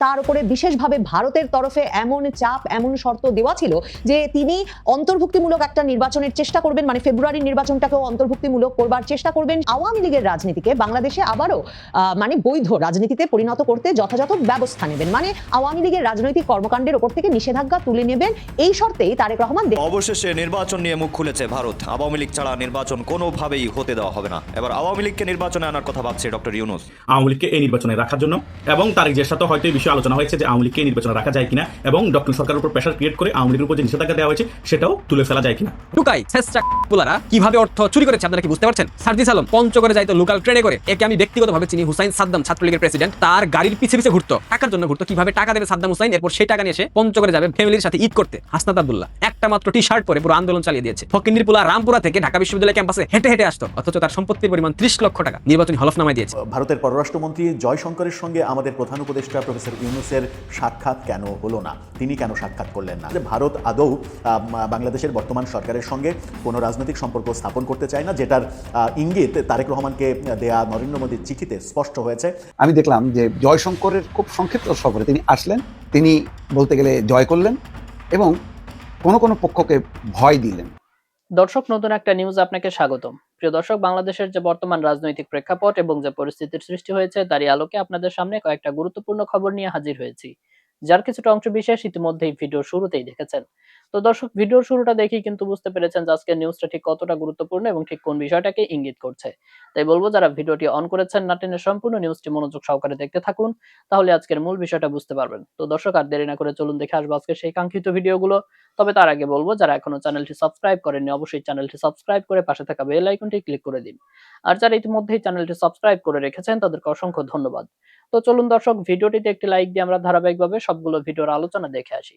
তার উপরে বিশেষভাবে ভারতের তরফে এমন চাপ এমন শর্ত দেওয়া ছিল যে তিনি অন্তর্ভুক্তিমূলক একটা নির্বাচনের চেষ্টা করবেন মানে ফেব্রুয়ারির নির্বাচনটাকেও অন্তর্ভুক্তিমূলক করবার চেষ্টা করবেন। আওয়ামী লীগের রাজনীতিকে বাংলাদেশে আবারও মানে বৈধ রাজনীতিতে পরিণত করতে যথাযথ ব্যবস্থা নেবেন। মানে আওয়ামী লীগের রাজনৈতিক কর্মকাণ্ডের ওপর থেকে নিষেধাজ্ঞা তুলে নেবেন। এই শর্তেই তারেক রহমান দে- অবশেষে নির্বাচন নিয়ে মুখ খুলেছে ভারত। আওয়ামী লীগ ছাড়া নির্বাচন কোনোভাবেই হতে দেওয়া হবে না। এবার আওয়ামী লীগকে নির্বাচনে আনার কথা ভাবছে ডক্টর ইউনুস। আওয়ামী লীগকে এই নির্বাচনে রাখার জন্য এবং তারেক জিয়ার সাথে হয়তো এই বিষয়ে আলোচনা হয়েছে যে আওয়ামী লীগকে নির্বাচনে রাখা যায় কিনা এবং ডক্টর সরকারের উপর প্রেশার ক্রিয়েট করে আওয়ামী লীগের উপর যে নিষেধাজ্ঞা দেওয়া হয়েছে, সেটাও তুলে ফেলা যায় কিনা? টুকাই পুলারা, কীভাবে অর্থ চুরি করেছে আপনারা কি বুঝতে পারছেন? সার্জিস আলম, পঞ্চগড়ে যাইতো লোকাল ট্রেনে করে। একে আমি ব্যক্তিগতভাবে চিনি, হুসাইন সাদ্দাম, ছাত্রলীগের প্রেসিডেন্ট তার গাড়ির পিছে পিছে ঘুরতো। টাকার জন্য ঘুরতো। কীভাবে টাকা দেবে সাদ্দাম হুসাইন? এরপর সেই টাকা নিয়ে এসে পঞ্চগড়ে যাবে ফ্যামিলির সাথে ঈদ করতে। হাসনাত আব্দুল্লাহ। একটা মাত্র টি শার্ট পরে পুরো আন্দোলন চালিয়ে দিয়েছে। ফকিন্দির পুলা রামপুরা থেকে ঢাকা বিশ্ববিদ্যালয় ক্যাম্পাসে হেঁটে হেঁটে আসতো অথচ তার সম্পত্তির পরিমাণ ত্রিশ লক্ষ টাকা। নির্বাচনী হলফনামায় দিয়েছে। ভারতের পররাষ্ট্রমন্ত্রী জয়শঙ্করের সঙ্গে আমাদের প্রধান উপদেষ্টা প্রফেসর ইউনুসের সাক্ষাৎ কেন হলো না? তিনি কেন সাক্ষাৎ করলেন না? যে ভারত আদৌ বাংলাদেশের বর্তমান সরকারের সঙ্গে কোনো রাজনৈতিক সম্পর্ক স্থাপন করতে চায় না যেটার ইঙ্গিত তারেক রহমানকে দেয়া নরেন্দ্র মোদীর চিঠিতে স্পষ্ট হয়েছে। আমি দেখলাম যে জয়শঙ্করের খুব সংক্ষিপ্ত সফরে তিনি আসলেন। তিনি বলতে গেলে জয় করলেন এবং কোনো কোনো পক্ষকে ভয় দিলেন। দর্শক, নতুন একটা নিউজ আপনাকে স্বাগতম। প্রিয় দর্শক, বাংলাদেশের যে বর্তমান রাজনৈতিক প্রেক্ষাপট এবং যে পরিস্থিতির সৃষ্টি হয়েছে, তারই আলোকে আপনাদের সামনে কয়েকটা গুরুত্বপূর্ণ খবর নিয়ে হাজির হয়েছি। যার কিছুটা অংশ বিশেষ ইতিমধ্যেই ভিডিও শুরুতেই দেখেছেন। তো দর্শক, ভিডিওর শুরুটা দেখেই কিন্তু বুঝতে পেরেছেন যে আজকের নিউজটা ঠিক কতটা গুরুত্বপূর্ণ এবং ঠিক কোন বিষয়টাকে ইঙ্গিত করছে। তাই বলব, যারা ভিডিওটি অন করেছেন, না টেনে সম্পূর্ণ নিউজটি মনোযোগ সহকারে দেখতে থাকুন। তাহলে আজকের মূল বিষয়টা বুঝতে পারবেন। তো দর্শক, আর দেরি না করে চলুন দেখে আসব আজকে সেই কাঙ্ক্ষিত ভিডিওগুলো। তবে তার আগে বলব, যারা এখনও চ্যানেলটি সাবস্ক্রাইব করেননি, অবশ্যই চ্যানেলটি সাবস্ক্রাইব করে পাশে থাকা বেল আইকনটি ক্লিক করে দিন। আর যারা ইতিমধ্যেই চ্যানেলটি সাবস্ক্রাইব করে রেখেছেন, তাদেরকে অসংখ্য ধন্যবাদ। তো চলুন দর্শক, ভিডিওটিতে একটি লাইক দিয়ে আমরা ধারাবাহিকভাবে সবগুলো ভিডিওর আলোচনা দেখে আসি।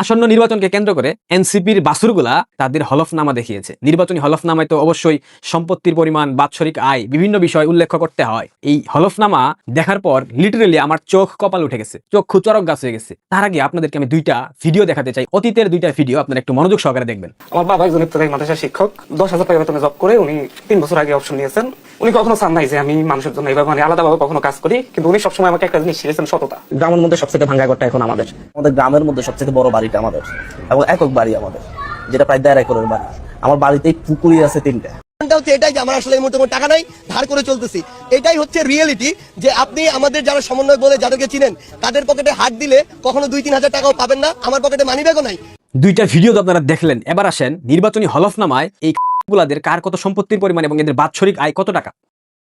আসন্ন নির্বাচনকে কেন্দ্র করে এনসিপির বাসুরগুলা তাদের হলফনামা দেখিয়েছে। নির্বাচনী হলফনামায় তো অবশ্যই সম্পত্তির পরিমাণ, বাৎসরিক আয় বিভিন্ন বিষয় উল্লেখ করতে হয়। এই হলফনামা দেখার পর লিটারেলি আমার চোখ কপাল উঠে গেছে। চোখ খুচরক গাছ হয়ে গেছে। তার আগে আপনাদেরকে আমি দুইটা ভিডিও দেখাতে চাই। অতীতের দুইটা ভিডিও আপনারা একটু মনোযোগ সহকারে দেখবেন। আমার বাবা একজন মাদ্রাসা শিক্ষক। দশ হাজার টাকা বেতনে জব করে উনি তিন বছর আগে অপশন নিয়েছেন। উনি কখনো চান নাই যে আমি মানুষের জন্য এইভাবে মানে আলাদাভাবে কখনো কাজ করি কিন্তু উনি সবসময় আমাকে একটা জিনিস শিখেছেন সততা। গ্রামের মধ্যে সবথেকে ভাঙ্গা ঘরটা এখন আমাদের। আমাদের গ্রামের মধ্যে সবথেকে বড় বাড়িটা আমাদের এবং একক বাড়ি আমাদের যেটা প্রায় দেড় একরের বাড়ি। আমার বাড়িতে পুকুরি আছে তিনটা। কারণটা হচ্ছে এটাই যে আমার আসলে এই মুহূর্তে কোনো টাকা নাই ধার করে চলতেছি। এটাই হচ্ছে রিয়েলিটি যে আপনি আমাদের যারা সমন্বয় বলে যাদেরকে চিনেন তাদের পকেটে হাত দিলে কখনো দুই তিন হাজার টাকাও পাবেন না আমার পকেটে মানি ব্যাগও নাই। দুইটা ভিডিও তো আপনারা দেখলেন। এবার আসেন নির্বাচনী হলফনামায় এই গুলাদের কার কত সম্পত্তির পরিমাণ এবং এদের বাৎসরিক আয় কত টাকা?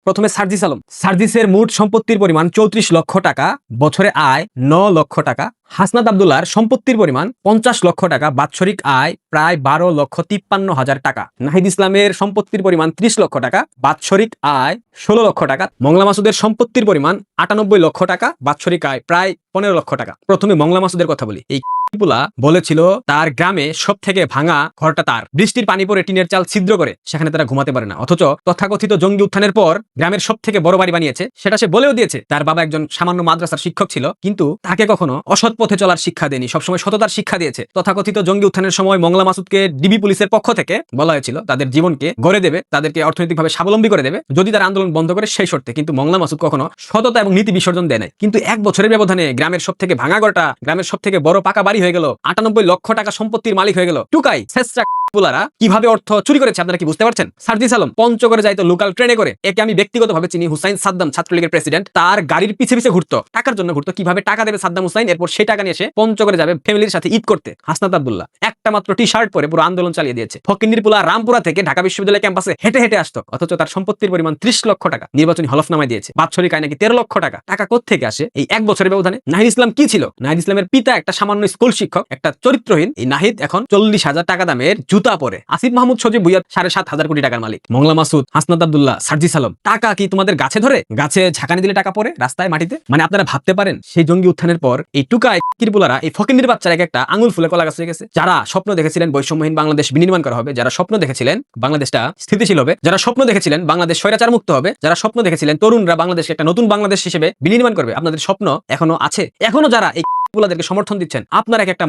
প্রথমে সার্জিস আলম। সার্জিসের মোট সম্পত্তির পরিমাণ চৌত্রিশ লক্ষ টাকা, বছরে আয় ন লক্ষ টাকা। হাসনাত আব্দুল্লাহর সম্পত্তির পরিমাণ পঞ্চাশ লক্ষ টাকা, বাৎসরিক আয় প্রায় বারো লক্ষ তিপ্পান্ন হাজার টাকা। নাহিদ ইসলামের সম্পত্তির পরিমাণ ত্রিশ লক্ষ টাকা, বাৎসরিক আয় ষোলো লক্ষ টাকা। মংলা মাসুদের সম্পত্তির পরিমাণ আটানব্বই লক্ষ টাকা, বাৎসরিক আয় প্রায় পনেরো লক্ষ টাকা। প্রথমে মংলা মাসুদের কথা বলি। এই পুলা বলেছিল, তার গ্রামে সব থেকে ভাঙা ঘরটা তার। বৃষ্টির পানি পরে টিনের চাল ছিদ্র করে, সেখানে তারা ঘুমাতে পারে না। অথচ তথাকথিত জঙ্গি উত্থানের পর গ্রামের সব থেকে বড় বাড়ি বানিয়েছে। সেটা সে বলেও দিয়েছে, তার বাবা একজন সামান্য মাদ্রাসার শিক্ষক ছিল, কিন্তু তাকে কখনো অসৎ পথে চলার শিক্ষা দেয়নি। সবসময় সততার শিক্ষা দিয়েছে। তথাকথিত জঙ্গি উত্থানের সময় মংলা মাসুদকে ডিবি পুলিশের পক্ষ থেকে বলা হয়েছিল, তাদের জীবনকে গড়ে দেবে, তাদেরকে অর্থনৈতিকভাবে স্বাবলম্বী করে দেবে। যদি তারা আন্দোলন বন্ধ করে, সেই শর্তে কিন্তু মংলা মাসুদ কখনো সততা এবং নীতি বিসর্জন দেয় নাই। কিন্তু এক বছরের ব্যবধানে গ্রামের সব থেকে ভাঙা ঘরটা, গ্রামের সব থেকে বড় পাকা বাড়ি হয়ে গেল। আটানব্বই লক্ষ টাকা সম্পত্তির মালিক হয়ে গেল। টুকাই ছেসরা পুলারা কীভাবে অর্থ চুরি করেছে, আপনারা কি বুঝতে পারছেন? সার্জিস আলম পঞ্চগড়ে যাইতো লোকাল ট্রেনে করে। একে আমি ব্যক্তিগতভাবে চিনি, হুসাইন সাদ্দাম, ছাত্রলীগের প্রেসিডেন্ট তার গাড়ির পিছে পিছে ঘুরতো। টাকার জন্য ঘুরতো। কীভাবে টাকা দেবে সাদ্দাম হুসাইন? এরপর সেই টাকা নিয়ে এসে পঞ্চগড়ে যাবে ফ্যামিলির সাথে ঈদ করতে। হাসনাত আব্দুল্লাহ একটা মাত্র টি শার্ট পরে পুরো আন্দোলন চালিয়ে দিয়েছে। ফকিন্দির পুলা রামপুরা থেকে ঢাকা বিশ্ববিদ্যালয় ক্যাম্পাসে হেঁটে হেঁটে আসতো। অথচ তার সম্পত্তির পরিমাণ ত্রিশ লক্ষ টাকা। নির্বাচনী হলফনামায় দিয়েছে। বাৎসরিক আয় নাকি তেরো লক্ষ টাকা। টাকা থেকে আসে? এই এক বছরের ব্যবধানে নাহিদ ইসলাম কি ছিল? নাহিদ ইসলামের পিতা একটা সামান্য স্কুল শিক্ষক, একটা চরিত্রহীন। এই নাহিদ এখন চল্লিশ হাজার টাকা দামের জুতা পরে। আসিফ মাহমুদ সজিব ভুইয়া সাড়ে সাত হাজার কোটি টাকার মালিক। মংলা মাসুদ, হাসনাত আব্দুল্লাহ, সার্জিস আলম। টাকা কি তোমাদের গাছে ধরে? গাছে ঝাঁকানি দিলে টাকা পরে রাস্তায়, মাটিতে? মানে আপনারা ভাবতে পারেন, সেই জঙ্গি উত্থানের পর এই টুকায় কিরপুলারা এই ফকিন্দির বাচ্চারা এক একটা আঙুল ফুলে কলা গাছ হয়ে গেছে। যারা স্বপ্ন দেখেছিলেন বৈষম্যহীন বাংলাদেশ বিনির্মাণ করা হবে, যারা স্বপ্ন দেখেছিলেন বাংলাদেশটা স্থিতিশীল হবে, যারা স্বপ্ন দেখেছিলেন বাংলাদেশ স্বৈরাচার মুক্ত হবে, যারা স্বপ্ন দেখেছিলেন তরুণরা বাংলাদেশকে একটা নতুন বাংলাদেশ হিসেবে বিনির্মাণ করবে, আপনাদের স্বপ্ন এখনও আছে। এখনও যারা এই গুলাদেরকে সমর্থন দিচ্ছেন, আপনারা এক একটা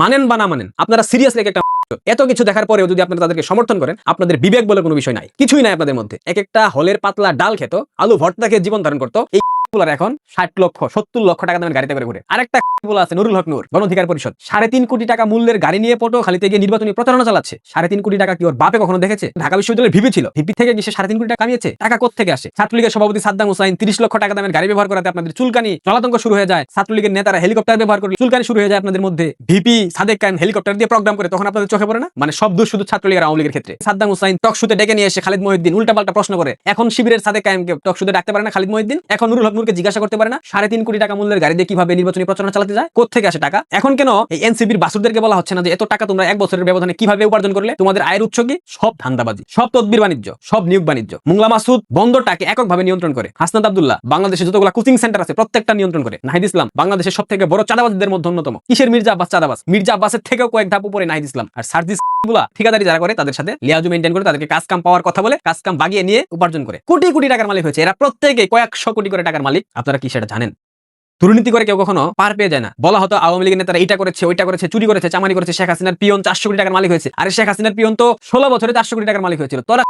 মানেন বা না মানেন, আপনারা সিরিয়াসলি এক একটা। এত কিছু দেখার পরেও যদি আপনারা তাদেরকে সমর্থন করেন, আপনাদের বিবেক বলে কোনো বিষয় নাই। কিছুই নাই আপনাদের মধ্যে। এক একটা হলের পাতলা ডাল খেত, আলু খেয়ে জীবন ধারণ করতো। এই বলার এখন ষাট লক্ষ, সত্তর লক্ষ টাকা দামের গাড়িতে করে ঘুরে। আরেকটা বলা আছে, নুরুল হক নূর গণ অধিকার পরিষদ। সাড়ে তিন কোটি টাকা মূল্যের গাড়ি নিয়ে পটো খালিতে গিয়ে নির্বাচনী প্রচারণা চালাচ্ছে। সাড়ে তিন কোটি টাকা কি ওর বাপে কখনো দেখেছে? ঢাকা বিশ্ববিদ্যালয়ের ভিপি ছিল। ভিপি থেকে গিয়ে সাড়ে তিন কোটি টাকা কামিয়েছে। টাকা কোথেকে আসে? ছাত্রলীগের সভাপতি সাদ্দাম হুসাইন, তিরিশ লক্ষ টাকা দামের গাড়ি ব্যবহার করাতে আপনাদের চুলকানি, জলাতঙ্ক শুরু হয়ে যায়। ছাত্রলীগের নেতারা হেলিকপ্টার ব্যবহার করে চুলকানি শুরু হয়ে যায় আপনাদের মধ্যে। ভিপি, সাদেক কায়েম হেলিকপ্টার দিয়ে প্রোগ্রাম করে, তখন আপনাদের চোখে পড়ে না? মানে সব দোষ শুধু ছাত্রলীগের আওয়ামী লীগের ক্ষেত্রে। সাদ্দাম হুসাইন টকশুতে ডেকে নিয়ে এসে খালিদ মহিউদ্দিন উল্টাপাল্টা প্রশ্ন করে, এখন শিবিরের সাদেক কায়েমকে টকশুতে ডাকতে পারে না খালিদ মহিউদ্দিন? এখন নুরুল হক নূরকে জিজ্ঞাসা করতে পারে না, সাড়ে তিন কোটি টাকা মূল্যের গাড়ি দিয়ে কীভাবে নির্বাচনী প্রচারণা চালাতে যায় কোথেকে আসে টাকা? এখন কেন এই এনসিবির বাসুরদেরকে বলা হচ্ছে না যে এত টাকা তোমরা এক বছরের ব্যবধানে কীভাবে উপার্জন করলে? তোমাদের আয়ের উৎস কি? সব ধান্দাবাজি, সব তদবির বাণিজ্য, সব নিয়োগ বাণিজ্য। মুংলা মাসুদ বন্দরটাকে এককভাবে নিয়ন্ত্রণ করে। হাসনাত আব্দুল্লাহ, বাংলাদেশে যতগুলো কোচিং সেন্টার আছে, প্রত্যেকটা নিয়ন্ত্রণ করে। নাহিদ ইসলাম, বাংলাদেশের সব থেকে বড় চাঁদাবাজদের মধ্যে অন্যতম। কিসের মির্জা আব্বাস চাঁদাবাজ? মির্জা আব্বাসের থেকেও কয়েক ধাপ উপরে নাহিদ ইসলাম। আর সার্জিস ঠিকাদারি যারা করে তাদের সাথে লিয়াজু মেনটেন করে তাদেরকে কাজ কাম পাওয়ার কথা বলে কাজ কাম বাগিয়ে নিয়ে উপার্জন করে। কোটি কোটি টাকার মালিক হয়েছে। এরা প্রত্যেকে কয়েকশো কোটি করে টাকার মালিক। আপনারা কি সেটা জানেন? দুর্নীতি করে কেউ কখনো পার পেয়ে যায় না। বলা হতো আওয়ামী লীগের নেতারা এইটা করেছে, ওইটা করেছে, চুরি করেছে, চামারি করেছে। শেখ হাসিনার পিয়ন চারশো কোটি টাকার মালিক হয়েছে। আর শেখ হাসিনার পিয়ন তো ষোলো বছরে চারশো কোটি টাকার মালিক হয়েছিল। তোরা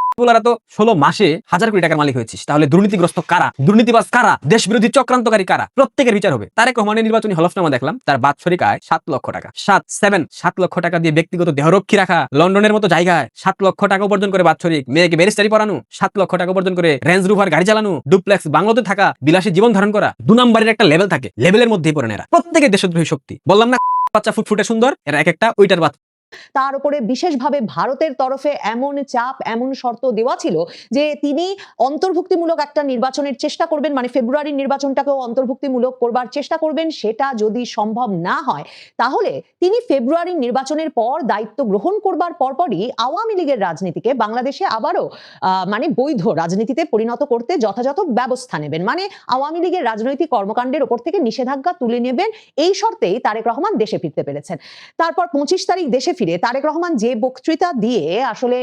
তো ষোলো মাসে হাজার কোটি টাকার মালিক হয়েছিস। তাহলে দুর্নীতিগ্রস্ত কারা? দুর্নীতিবাজ কারা? দেশ বিরোধী চক্রান্তকারী কারা? প্রত্যেকের বিচার হবে তারেক রহমানের নির্বাচনী হলফনামা দেখলাম, তার বাৎসরিক আয় সাত লক্ষ টাকা। সাত সেভেন সাত লক্ষ টাকা দিয়ে ব্যক্তিগত দেহরক্ষী রাখা, লন্ডনের মতো জায়গায় সাত লক্ষ টাকা উপার্জন করে বাৎসরিক, মেয়েকে ব্যারিস্টারি পড়ানো সাত লক্ষ টাকা উপার্জন করে রেঞ্জ রুভার গাড়ি চালানো, ডুপ্লেক্স বাংলাতে থাকা, বিলাসী জীবন ধারণ করা দু নম্বরের একটা লেভেল থাকে। লেভেলের মধ্যেই পড়ে না এরা। প্রত্যেকের দেশদ্রোহী শক্তি। বললাম না, বাচ্চা ফুটফুটে সুন্দর, এরা এক একটা ওইটার বাচ্চা। তার উপরে বিশেষভাবে ভারতের তরফে এমন চাপ, এমন শর্ত দেওয়া ছিল যে তিনি অন্তর্ভুক্তিমূলক একটা নির্বাচনের চেষ্টা করবেন মানে ফেব্রুয়ারির নির্বাচনটাকেও অন্তর্ভুক্তিমূলক করবার চেষ্টা করবেন, সেটা যদি সম্ভব না হয়, তাহলে তিনি ফেব্রুয়ারির নির্বাচনের পর দায়িত্ব গ্রহণ করবার পরপরই আওয়ামী লীগের রাজনীতিকে বাংলাদেশে আবারও মানে বৈধ রাজনীতিতে পরিণত করতে যথাযথ ব্যবস্থা নেবেন। মানে আওয়ামী লীগের রাজনৈতিক কর্মকাণ্ডের ওপর থেকে নিষেধাজ্ঞা তুলে নেবেন, এই শর্তেই তারেক রহমান দেশে ফিরতে পেরেছেন। তারপর পঁচিশ তারিখ দেশে ফিরে তারেক রহমান যে বক্তৃতা দিয়ে আসলে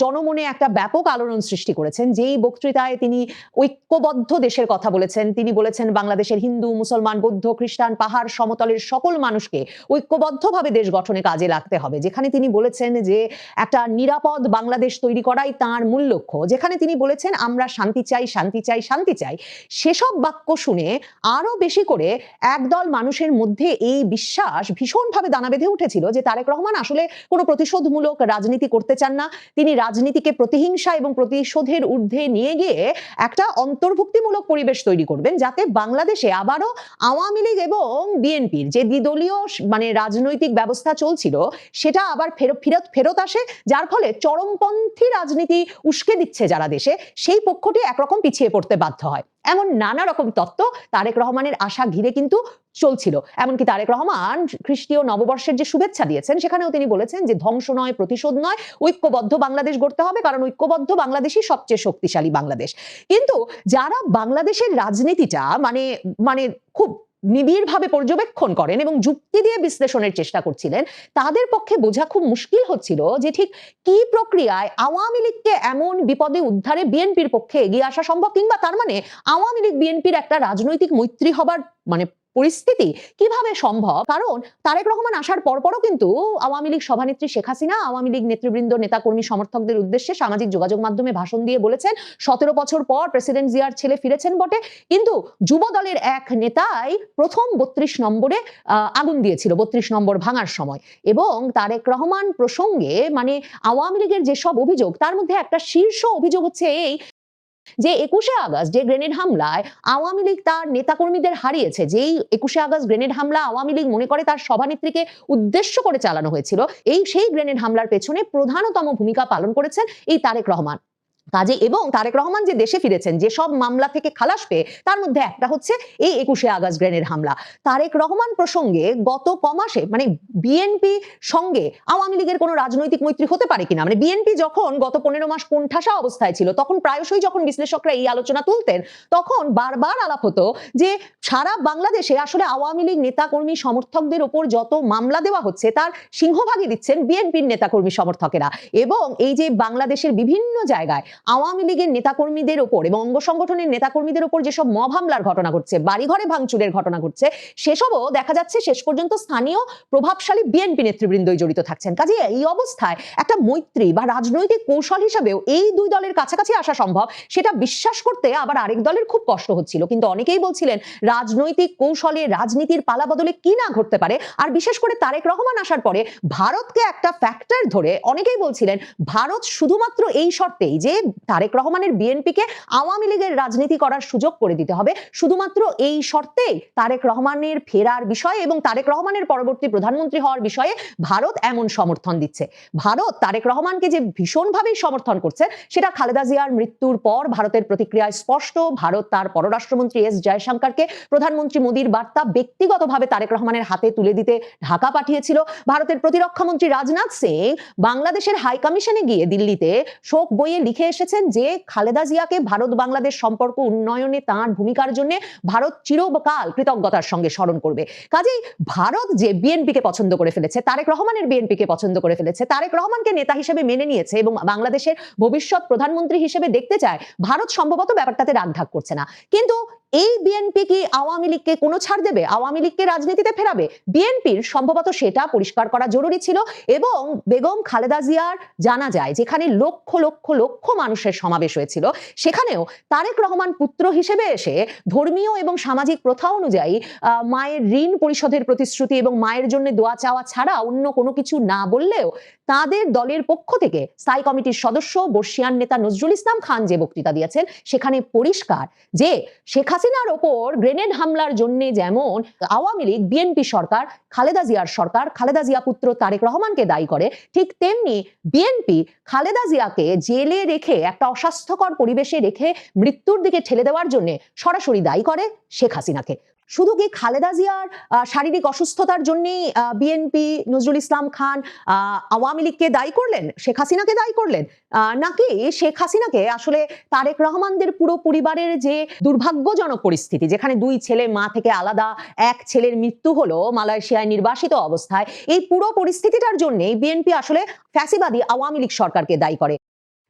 জনমনে একটা ব্যাপক আলোড়ন সৃষ্টি করেছেন, যেই বক্তৃতায় তিনি ঐক্যবদ্ধ দেশের কথা বলেছেন, তিনি বলেছেন বাংলাদেশের হিন্দু, মুসলমান, বৌদ্ধ, খ্রিস্টান, পাহাড়, সমতলের সকল মানুষকে ঐক্যবদ্ধভাবে দেশ গঠনে কাজে লাগতে হবে। যেখানে তিনি বলেছেন যে, একটা নিরাপদ বাংলাদেশ তৈরি করাই তার মূল লক্ষ্য। যেখানে তিনি বলেছেন, আমরা শান্তি চাই শান্তি চাই শান্তি চাই। সেসব বাক্য শুনে আরও বেশি করে একদল মানুষের মধ্যে এই বিশ্বাস ভীষণভাবে দানা বেঁধে উঠেছিল যে তারেক রহমান আসলে কোনো প্রতিশোধমূলক রাজনীতি করতে চান না। তিনি রাজনীতিকে প্রতিহিংসা এবং প্রতিশোধের ঊর্ধ্বে নিয়ে গিয়ে একটা অন্তর্ভুক্তিমূলক পরিবেশ তৈরি করবেন যাতে বাংলাদেশে আবারও আওয়ামী লীগ এবং বিএনপির যে দ্বিদলীয় মানে রাজনৈতিক ব্যবস্থা চলছিল, সেটা আবার ফেরত ফেরত ফেরত আসে, যার ফলে চরমপন্থী রাজনীতি উস্কে দিচ্ছে যারা দেশে। সেই পক্ষটি একরকম পিছিয়ে পড়তে বাধ্য হয়। এমন নানা রকম তত্ত্ব তারেক রহমানের আশা ঘিরে কিন্তু চলছিল। এমনকি তারেক রহমান খ্রিস্টীয় নববর্ষের যে শুভেচ্ছা দিয়েছেন, সেখানেও তিনি বলেছেন যে ধ্বংস নয়, প্রতিশোধ নয়, ঐক্যবদ্ধ বাংলাদেশ গড়তে হবে, কারণ ঐক্যবদ্ধ বাংলাদেশই সবচেয়ে শক্তিশালী বাংলাদেশ। কিন্তু যারা বাংলাদেশের রাজনীতিটা মানে মানে খুব নিবিড়ভাবে পর্যবেক্ষণ করেন এবং যুক্তি দিয়ে বিশ্লেষণের চেষ্টা করছিলেন, তাদের পক্ষে বোঝা খুব মুশকিল হচ্ছিল যে ঠিক কি প্রক্রিয়ায় আওয়ামী লীগকে এমন বিপদে উদ্ধারে বিএনপির পক্ষে এগিয়ে আসা সম্ভব কিংবা তার মানে আওয়ামী লীগ বিএনপির একটা রাজনৈতিক মৈত্রী হবার মানে পরিস্থিতি কীভাবে সম্ভব? কারণ তারেক রহমান আসার পরপরও কিন্তু আওয়ামী লীগ সভানেত্রী শেখ হাসিনা, আওয়ামী লীগ নেতৃবৃন্দ, নেতাকর্মী, সমর্থকদের উদ্দেশ্যে সামাজিক যোগাযোগ মাধ্যমে ভাষণ দিয়ে বলেছেন, সতেরো বছর পর প্রেসিডেন্ট জিয়ার ছেলে ফিরেছেন বটে। কিন্তু যুব দলের এক নেতাই প্রথম বত্রিশ নম্বরে আগুন দিয়েছিল, বত্রিশ নম্বর ভাঙার সময়। এবং তারেক রহমান প্রসঙ্গে মানে আওয়ামী লীগের যেসব অভিযোগ, তার মধ্যে একটা শীর্ষ অভিযোগ হচ্ছে এই যে একুশে আগস্ট যে গ্রেনেড হামলায় আওয়ামী লীগ তার নেতাকর্মীদের হারিয়েছে, যেই একুশে আগস্ট গ্রেনেড হামলা আওয়ামী লীগ মনে করে তার সভানেত্রীকে উদ্দেশ্য করে চালানো হয়েছিল, এই সেই গ্রেনেড হামলার পেছনে প্রধানতম ভূমিকা পালন করেছেন এই তারেক রহমান। কাজে এবং তারেক রহমান যে দেশে ফিরেছেন, যে সব মামলা থেকে খালাস পেয়ে, তার মধ্যে একটা হচ্ছে এই একুশে আগস্ট গ্রেনেড হামলা। তারেক রহমান প্রসঙ্গে গত কমাসে মানে বিএনপি সঙ্গে আওয়ামী লীগের কোনো রাজনৈতিক মৈত্রী হতে পারে কিনা? মানে বিএনপি যখন গত পনেরো মাস কোণঠাসা অবস্থায় ছিল, তখন প্রায়শই যখন বিশ্লেষকরা এই আলোচনা তুলতেন, তখন বারবার আলাপ হতো যে সারা বাংলাদেশে আসলে আওয়ামী লীগ নেতাকর্মী সমর্থকদের ওপর যত মামলা দেওয়া হচ্ছে, তার সিংহভাগই দিচ্ছেন বিএনপির নেতাকর্মী সমর্থকেরা। এবং এই যে বাংলাদেশের বিভিন্ন জায়গায় আওয়ামী লীগের নেতাকর্মীদের ওপর এবং অঙ্গ সংগঠনের নেতাকর্মীদের ওপর যেসব মব হামলার ঘটনা ঘটছে, বাড়িঘরে ভাঙচুরের ঘটনা ঘটছে, সেসবও দেখা যাচ্ছে শেষ পর্যন্ত স্থানীয় প্রভাবশালী বিএনপি নেতৃবৃন্দই জড়িত থাকছেন। কাজে এই অবস্থায় একটা মৈত্রী বা রাজনৈতিক কৌশল হিসেবেও এই দুই দলের কাছাকাছি আসা সম্ভব, সেটা বিশ্বাস করতে আবার আরেক দলের খুব কষ্ট হচ্ছিল। কিন্তু অনেকেই বলছিলেন, রাজনৈতিক কৌশলে রাজনীতির পালা বদলে কি না ঘটতে পারে? আর বিশেষ করে তারেক রহমান আসার পরে ভারতকে একটা ফ্যাক্টর ধরে অনেকেই বলছিলেন, ভারত শুধুমাত্র এই শর্তেই যে তারেক রহমানের বিএনপিকে আওয়ামী লীগের রাজনীতি করার সুযোগ করে দিতে হবে। শুধুমাত্র এই শর্তেই তারেক রহমানের ফেরার বিষয়ে এবং তারেক রহমানের পরবর্তী প্রধানমন্ত্রী হওয়ার বিষয়ে ভারত এমন সমর্থন দিচ্ছে। ভারত তারেক রহমানকে যে ভীষণভাবেই সমর্থন করছে, সেটা খালেদা জিয়ার মৃত্যুর পর ভারতের প্রতিক্রিয়ায় স্পষ্ট। ভারত তার পররাষ্ট্রমন্ত্রী এস জয়শঙ্করকে প্রধানমন্ত্রী মোদীর বার্তা ব্যক্তিগতভাবে তারেক রহমানের হাতে তুলে দিতে ঢাকা পাঠিয়েছিল। ভারতের প্রতিরক্ষা মন্ত্রী রাজনাথ সিং বাংলাদেশের হাই কমিশনে গিয়ে দিল্লিতে শোক বইয়ে লিখে এসেছেন যে খালেদা জিয়াকে ভারত বাংলাদেশ সম্পর্ক উন্নয়নে তাঁর ভূমিকার জন্য ভারত চিরকাল কৃতজ্ঞতার সঙ্গে স্মরণ করবে। কাজেই ভারত যে বিএনপিকে পছন্দ করে ফেলেছে, তারেক রহমানের বিএনপিকে পছন্দ করে ফেলেছে, তারেক রহমানকে নেতা হিসেবে মেনে নিয়েছে এবং বাংলাদেশের ভবিষ্যৎ প্রধানমন্ত্রী হিসেবে দেখতে চায়, ভারত সম্ভবত ব্যাপারটাতে রাগঢাক করছে না। কিন্তু এই বিএনপি কি আওয়ামী লীগকে কোনো ছাড় দেবে? আওয়ামী লীগকে রাজনীতিতে ফেরাবে? বিএনপির সম্ভবত সেটা পরিষ্কার করা জরুরি ছিল এবং বেগম খালেদা জিয়ার জানা যায়, যেখানে লক্ষ লক্ষ লক্ষ মানুষের সমাবেশ হয়েছিল। সেখানেও তারেক রহমান পুত্র হিসেবে এসে ধর্মীয় এবং সামাজিক প্রথা অনুযায়ী মায়ের ঋণ পরিশোধের প্রতিশ্রুতি এবং মায়ের জন্য দোয়া চাওয়া ছাড়া অন্য কোনো কিছু না বললেও তাদের দলের পক্ষ থেকে স্থায়ী কমিটির সদস্য, বর্ষিয়ান নেতা নজরুল ইসলাম খান যে বক্তৃতা দিয়েছেন, সেখানে পরিষ্কার যে শেখ হাসিনার ওপর গ্রেনেড হামলার জন্য যেমন আওয়ামী লীগ, বিএনপি সরকার, খালেদা জিয়ার সরকার, খালেদা জিয়া পুত্র তারেক রহমানকে দায়ী করে, ঠিক তেমনি বিএনপি খালেদা জিয়াকে জেলে রেখে একটা অস্বাস্থ্যকর পরিবেশে রেখে মৃত্যুর দিকে ঠেলে দেওয়ার জন্য সরাসরি দায়ী করে শেখ হাসিনাকে। শুধু কি খালেদা জিয়ার শারীরিক অসুস্থতার জন্যই বিএনপি, নজরুল ইসলাম খান আওয়ামী লীগকে দায়ী করলেন? শেখ হাসিনাকে দায়ী করলেন? নাকি শেখ হাসিনাকে আসলে তারেক রহমানদের পুরো পরিবারের যে দুর্ভাগ্যজনক পরিস্থিতি, যেখানে দুই ছেলে, মা থেকে আলাদা, এক ছেলের মৃত্যু হলো মালয়েশিয়ায় নির্বাসিত অবস্থায়, এই পুরো পরিস্থিতিটার জন্যেই বিএনপি আসলে ফ্যাসিবাদী আওয়ামী লীগ সরকারকে দায়ী করে।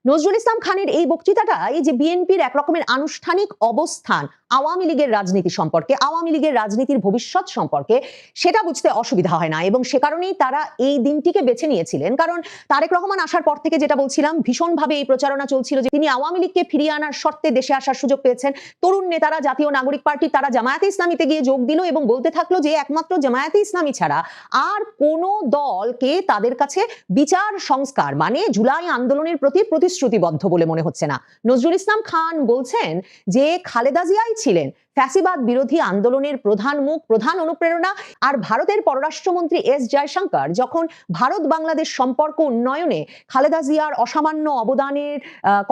নজরুল ইসলাম খানের এই বক্তৃতাটা এই যে বিএনপির এক রকমের আনুষ্ঠানিক অবস্থান আওয়ামী লীগের রাজনীতি সম্পর্কে, আওয়ামী লীগের রাজনীতির ভবিষ্যৎ সম্পর্কে, সেটা বুঝতে অসুবিধা হয় না। এবং সে কারণেই তারা এই দিনটিকে বেছে নিয়েছিলেন। কারণ তারেক রহমান আসার পর থেকে যেটা বলছিলাম, ভীষণভাবে এই প্রচারণা চলছিল যে তিনি আওয়ামী লীগকে ফিরিয়ে আনার শর্তে দেশে আসার সুযোগ পেয়েছেন। তরুণ নেতারা, জাতীয় নাগরিক পার্টি, তারা জামায়াতে ইসলামীতে গিয়ে যোগ দিল এবং বলতে থাকল যে একমাত্র জামায়াতে ইসলামী ছাড়া আর কোনো দলকে তাদের কাছে বিচার সংস্কার মানে জুলাই আন্দোলনের প্রতি প্রতি প্রতিশ্রুতিবদ্ধ বলে মনে হচ্ছে না। নজরুল ইসলাম খান বলছেন যে, খালেদা জিয়াই ছিলেন ফ্যাসিবাদ বিরোধী আন্দোলনের প্রধান মুখ, প্রধান অনুপ্রেরণা, আর ভারতের পররাষ্ট্রমন্ত্রী এস জয়শঙ্কর যখন ভারত বাংলাদেশ সম্পর্ক উন্নয়নে খালেদা জিয়ার অসামান্য অবদানের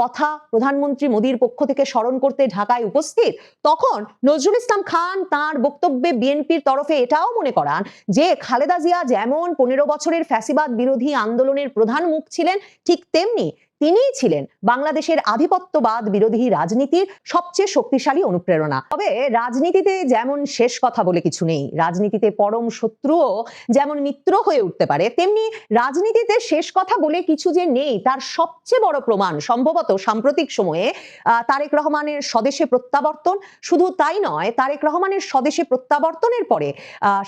কথা প্রধানমন্ত্রী মোদীর পক্ষ থেকে স্মরণ করতে ঢাকায় উপস্থিত, তখন নজরুল ইসলাম খান তার বক্তব্যে বিএনপির তরফে এটাও মনে করান যে, খালেদা জিয়া যেমন পনেরো বছরের ফ্যাসিবাদ বিরোধী আন্দোলনের প্রধান মুখ ছিলেন, ঠিক তেমনি তিনিই ছিলেন বাংলাদেশের আধিপত্যবাদ বিরোধী রাজনীতির সবচেয়ে শক্তিশালী অনুপ্রেরণা। তবে রাজনীতিতে যেমন শেষ কথা বলে কিছু নেই, রাজনীতিতে পরম শত্রুও যেমন মিত্র হয়ে উঠতে পারে, তেমনি রাজনীতিতে শেষ কথা বলে কিছু যে নেই, তার সবচেয়ে বড় প্রমাণ সম্ভবত সাম্প্রতিক সময়ে তারেক রহমানের স্বদেশে প্রত্যাবর্তন। শুধু তাই নয়, তারেক রহমানের স্বদেশে প্রত্যাবর্তনের পরে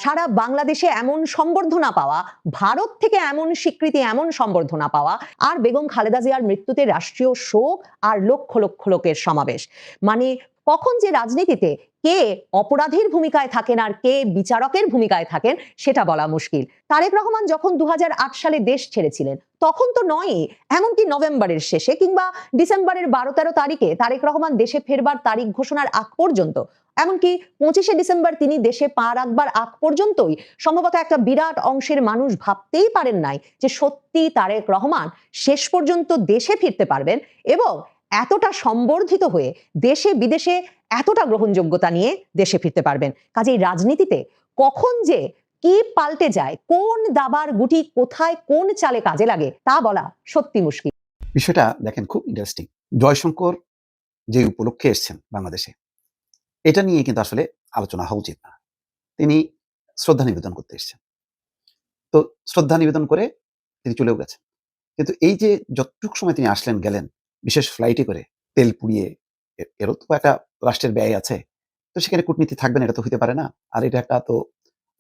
সারা বাংলাদেশে এমন সম্বর্ধনা পাওয়া, ভারত থেকে এমন স্বীকৃতি, এমন সম্বর্ধনা পাওয়া, আর বেগম খালেদা জিয়ার মৃত্যুতে রাষ্ট্রীয় শোক আর লক্ষ লক্ষ লোকের সমাবেশ। মানে কখন যে রাজনীতিতে কে অপরাধীর ভূমিকায় থাকেন আর কে বিচারকের ভূমিকায় থাকেন সেটা বলা মুশকিল। তারেক রহমান যখন দু সালে দেশ ছেড়েছিলেন, তখন তো নয় এমনকি নভেম্বরের শেষে কিংবা ডিসেম্বরের বারো তেরো তারিখে তারেক রহমান দেশে ফেরবার তারিখ ঘোষণার আগ পর্যন্ত, এমনকি পঁচিশে ডিসেম্বর তিনি দেশে পা রাখবার আগ পর্যন্তই সম্ভবত একটা বিরাট অংশের মানুষ ভাবতেই পারেন নাই যে সত্যি তারেক রহমান শেষ পর্যন্ত দেশে ফিরতে পারবেন এবং এতটা সম্বর্ধিত হয়ে দেশে বিদেশে এতটা গ্রহণযোগ্যতা নিয়ে দেশে ফিরতে পারবেন। কাজেই রাজনীতিতে কখন যে কি পাল্টে যায়, কোন দাবার গুটি কোথায় কোন চালে কাজে লাগে, তা বলা সত্যি মুশকিল। বিষয়টা দেখেন খুব ইন্টারেস্টিং জয়শঙ্কর যে উপলক্ষে এসছেন বাংলাদেশে, এটা নিয়ে কিন্তু আসলে আলোচনা হওয়া উচিত না। তিনি শ্রদ্ধা নিবেদন করতে এসছেন। তো শ্রদ্ধা নিবেদন করে তিনি চলেও গেছেন। কিন্তু এই যে যতটুক সময় তিনি আসলেন, গেলেন বিশেষ ফ্লাইটে করে তেল পুড়িয়ে এরও তো একটা রাষ্ট্রের ব্যয় আছে। তো সেখানে কূটনীতি থাকবে না, এটা তো হতে পারে না। আর এটা একটা তো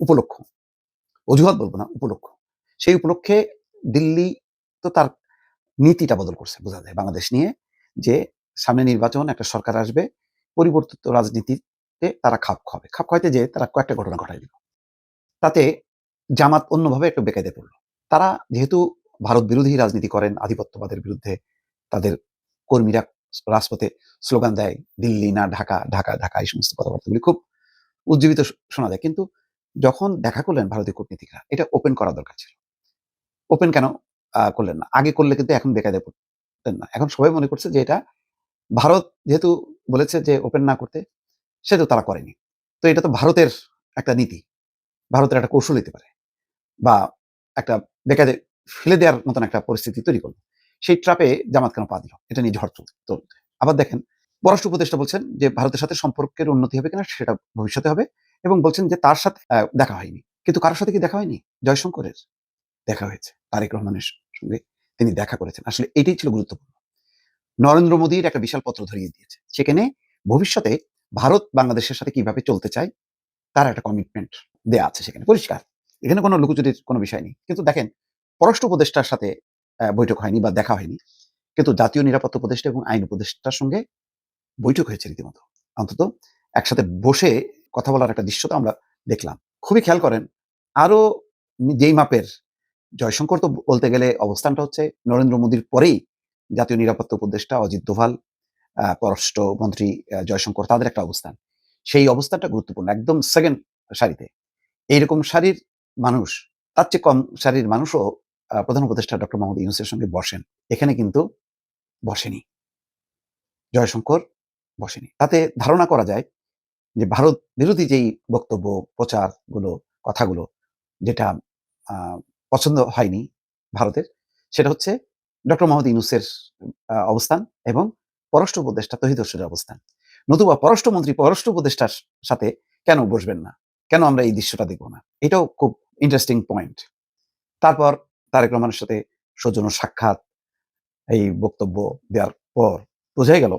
উপলক্ষ। অজুহাত বলব না, উপলক্ষ। সেই উপলক্ষে দিল্লি তো তার নীতিটা বদল করছে, বোঝা যায় বাংলাদেশ নিয়ে, যে সামনে নির্বাচন, একটা সরকার আসবে, পরিবর্তিত রাজনীতিতে তারা খাপ খাবে। খাপ খাওয়াইতে যে তারা কয়েকটা ঘটনা ঘটাই দিল। তাতে জামাত অন্যভাবে একটু বেকায়দে পড়ল। তারা যেহেতু ভারত বিরোধী রাজনীতি করেন, আধিপত্যবাদের বিরুদ্ধে তাদের কর্মীরা রাজপথে স্লোগান দেয়, দিল্লি না ঢাকা ঢাকা ঢাকা, এই সমস্ত কথাবার্তাগুলি। খুব উজ্জীবিত শোনা যায়। কিন্তু যখন দেখা করলেন ভারতীয় কূটনীতিকরা, এটা ওপেন করা দরকার ছিল। ওপেন কেন করলেন না? আগে করলে কিন্তু এখন বেকায়দে পড়তেন না। এখন সবাই মনে করছে যে এটা ভারত যেহেতু বলেছে যে ওপেন না করতে সেটা তারা করেনি। তো এটা তো ভারতের একটা নীতি। ভারতের একটা কৌশল হতে পারে। বা একটা বেকারে ফেলে দেওয়ার মতন একটা পরিস্থিতি তৈরি করল। সেই ট্রাপে জামাত কেন পা দিল? এটা নিয়ে ঝড় চলতে আবার দেখেন, পররাষ্ট্র উপদেষ্টা বলছেন যে ভারতের সাথে সম্পর্কের উন্নতি হবে কিনা সেটা ভবিষ্যতে হবে এবং বলছেন যে তার সাথে দেখা হয়নি। কিন্তু কারোর সাথে কি দেখা হয়নি? জয়শঙ্করের দেখা হয়েছে, তারেক রহমানের সঙ্গে তিনি দেখা করেছেন। আসলে এটাই ছিল গুরুত্বপূর্ণ। নরেন্দ্র মোদীর একটা বিশাল পত্র ধরিয়ে দিয়েছে, সেখানে ভবিষ্যতে ভারত বাংলাদেশের সাথে কীভাবে চলতে চায়, তার একটা কমিটমেন্ট দেয়া আছে সেখানে। পরিষ্কার, এখানে কোনো লুকোচুরির কোনো বিষয় নেই। কিন্তু দেখেন, পররাষ্ট্র উপদেষ্টার সাথে বৈঠক হয়নি বা দেখা হয়নি। কিন্তু জাতীয় নিরাপত্তা উপদেষ্টা এবং আইন উপদেষ্টার সঙ্গে বৈঠক হয়েছে রীতিমতো। অন্তত একসাথে বসে কথা বলার একটা দৃশ্য তো আমরা দেখলাম। খুবই খেয়াল করেন আরও যেই মাপের জয়শঙ্কর তো বলতে গেলে অবস্থানটা হচ্ছে নরেন্দ্র মোদীর পরেই জাতীয় নিরাপত্তা উপদেষ্টা অজিত দোভাল আহ, পররাষ্ট্রমন্ত্রী আহ, জয়শঙ্কর তাদের একটা অবস্থান। সেই অবস্থানটা গুরুত্বপূর্ণ একদম সেকেন্ড সারিতে। এইরকম সারির মানুষ তার চেয়ে কম সারির মানুষও প্রধান উপদেষ্টা ডক্টর মোহাম্মদ ইউনুসের সঙ্গে বসেন। এখানে কিন্তু বসেনি। জয়শঙ্কর বসেনি। তাতে ধারণা করা যায় যে ভারত বিরোধী যেই বক্তব্য প্রচারগুলো কথাগুলো যেটা পছন্দ হয়নি ভারতের, সেটা হচ্ছে ডক্টর মোহাম্মদ ইউনুসের অবস্থান এবং পররাষ্ট্র উপদেষ্টা তহিদ হোসেনের অবস্থান। নতুবা পররাষ্ট্রমন্ত্রী, পররাষ্ট্র উপদেষ্টার সাথে কেন বসবেন না? কেন আমরা এই দৃশ্যটা দেখব না? এটাও খুব ইন্টারেস্টিং পয়েন্ট তারপর তারেক রহমানের সাথে সৌজন্য সাক্ষাৎ এই বক্তব্য দেওয়ার পর বোঝাই গেল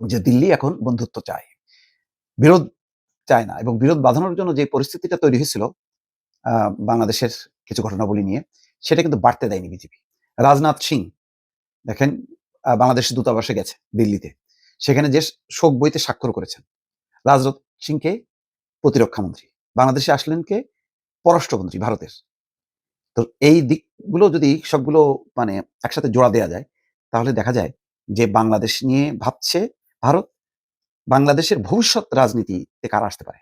যে দিল্লি এখন বন্ধুত্ব চায়। বিরোধ চায় না এবং বিরোধ বাঁধানোর জন্য যে পরিস্থিতিটা তৈরি হয়েছিল বাংলাদেশের কিছু ঘটনাবলী নিয়ে সেটা কিন্তু বাড়তে দেয়নি বিজেপি। রাজনাথ সিং দেখেন আহ, বাংলাদেশের দূতাবাসে গেছে দিল্লিতে। সেখানে যে শোক বইতে স্বাক্ষর করেছেন। রাজনাথ সিংকে প্রতিরক্ষা মন্ত্রী বাংলাদেশে আসলেন কে? পররাষ্ট্রমন্ত্রী ভারতের। তো এই দিকগুলো যদি সবগুলো মানে একসাথে জোড়া দেওয়া যায়, তাহলে দেখা যায় যে বাংলাদেশ নিয়ে ভাবছে ভারত, বাংলাদেশের ভবিষ্যৎ রাজনীতিতে কারা আসতে পারে,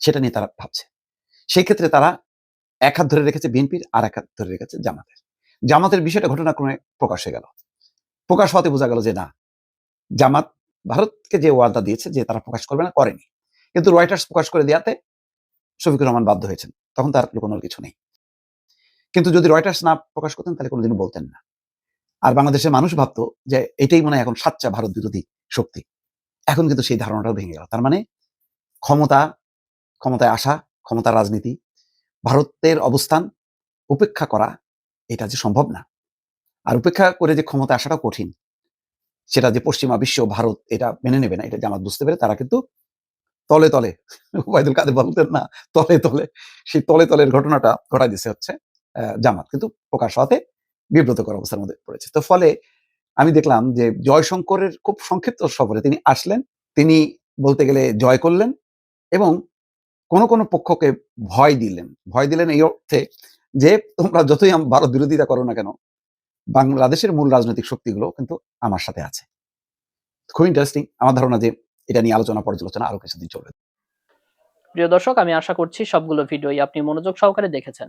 সেটা নিয়ে তারা ভাবছে। সেই ক্ষেত্রে তারা এক হাত ধরে রেখেছে বিএনপির আর এক হাত ধরে রেখেছে জামাতের। জামাতের বিষয়টা ঘটনাক্রমে প্রকাশ হয়ে গেল। প্রকাশ হওয়াতে বোঝা গেল যে না, জামাত ভারতকে যে ওয়াদা দিয়েছে যে তারা প্রকাশ করবে না, করেনি। কিন্তু রয়টার্স প্রকাশ করে দেওয়াতে শফিকুর রহমান বাধ্য হয়েছেন। তখন তার লুকোনোর কিছু নেই। কিন্তু যদি রয়টার্স না প্রকাশ করতেন, তাহলে কোনোদিনও বলতেন না। আর বাংলাদেশের মানুষ ভাবতো যে এটাই মনে হয় এখন সাচ্চা ভারত বিরোধী শক্তি। এখন কিন্তু সেই ধারণাটাও ভেঙে গেল। তার মানে ক্ষমতা, ক্ষমতায় আসা, ক্ষমতার রাজনীতি, ভারতের অবস্থান উপেক্ষা করা, এটা যে সম্ভব না। আর উপেক্ষা করে যে ক্ষমতা আসাটা কঠিন, সেটা যে পশ্চিমা বিশ্ব ভারত এটা মেনে নেবে না, এটা জামাত বুঝতে পেরে তারা কিন্তু তলে তলে, ওবায়দুল কাদের বলতেন না, তলে তলে, সেই তলে তলের ঘটনাটা ঘটাই দিছে হচ্ছে। জামাত কিন্তু প্রকাশ হওয়াতে বিব্রতকর অবস্থার মধ্যে পড়েছে। তো ফলে আমি দেখলাম যে জয়শঙ্করের খুব সংক্ষিপ্ত সফরে তিনি আসলেন, তিনি বলতে গেলে জয় করলেন এবং কোন কোন পক্ষকে ভয় দিলেন। ভয় দিলেন এই অর্থে যে তোমরা যতই ভারত বিরোধিতা করো না কেন, বাংলাদেশের মূল রাজনৈতিক শক্তিগুলো কিন্তু আমার সাথে আছে। খুব ইন্টারেস্টিং আমার ধারণা যে এটা নিয়ে আলোচনা, পর্যালোচনা আরও কিছুদিন চলবে। প্রিয় দর্শক, আমি আশা করছি সবগুলো ভিডিওই আপনি মনোযোগ সহকারে দেখেছেন।